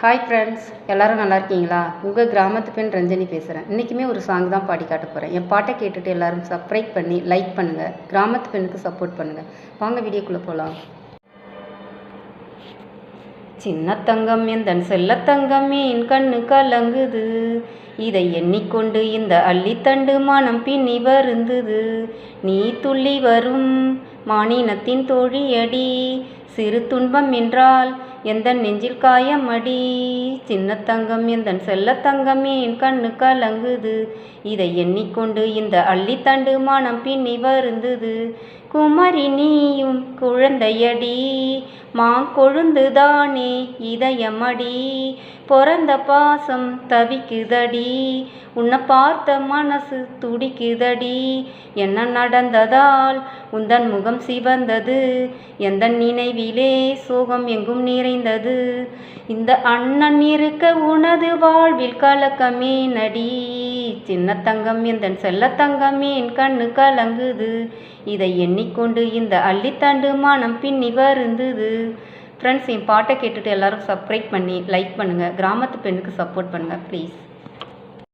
Hi friends எல்லோரும் நல்லா இருக்கீங்களா? உங்கள் கிராமத்து பெண் ரஞ்சனி பேசுகிறேன் இன்றைக்குமே ஒரு சாங் தான் பாடி காட்ட போகிறேன் என் பாட்டை கேட்டுட்டு எல்லாரும் சப்ஸ்கிரைப் பண்ணி லைக் பண்ணுங்கள் கிராமத்து பெண்ணுக்கு சப்போர்ட் பண்ணுங்கள் வாங்க வீடியோக்குள்ளே போகலாம் சின்ன தங்கம் எந்தன் செல்ல தங்கம் என் கண்ணு கலங்குது. இதை எண்ணிக்கொண்டு இந்த அள்ளித்தண்டு மனம் பின்னி வருந்தது. நீ துள்ளி வரும் மானினத்தின் தோழியடி. சிறு துன்பம் என்றால் எந்த நெஞ்சில் காயமடி? சின்ன தங்கம் எந்தன் செல்ல தங்கமே? என் கண்ணு கலங்குது. இதை எண்ணிக்கொண்டு இந்த அள்ளித்தண்டு மனம் பின்னி வருந்தது குமரி நீயும் குழந்தையடி. மா கொழுந்துதானே? இதயமடி. பிறந்த பாசம் தவிக்குதடி. உன்னை பார்த்த மனசு துடிக்குதடி. என்ன நடந்ததால் உந்தன் முகம் சிவந்தது? எந்த நினைவிலே சோகம் எங்கும் நிறைந்தது இந்த அண்ணன் இருக்க உனது வாழ்வில் கலக்கமே நடி. சின்ன தங்கம் எந்தன் செல்ல தங்கம் என் கண்ணு கலங்குது. இதை எண்ணிக்கொண்டு இந்த அள்ளித்தண்டு மானம் பின்னி வருந்தது. ஃப்ரெண்ட்ஸ் என் பாட்டை கேட்டுட்டு எல்லாரும் சப்ஸ்கிரைப் பண்ணி லைக் பண்ணுங்கள் கிராமத்து பெண்ணுக்கு சப்போர்ட் பண்ணுங்கள் ப்ளீஸ்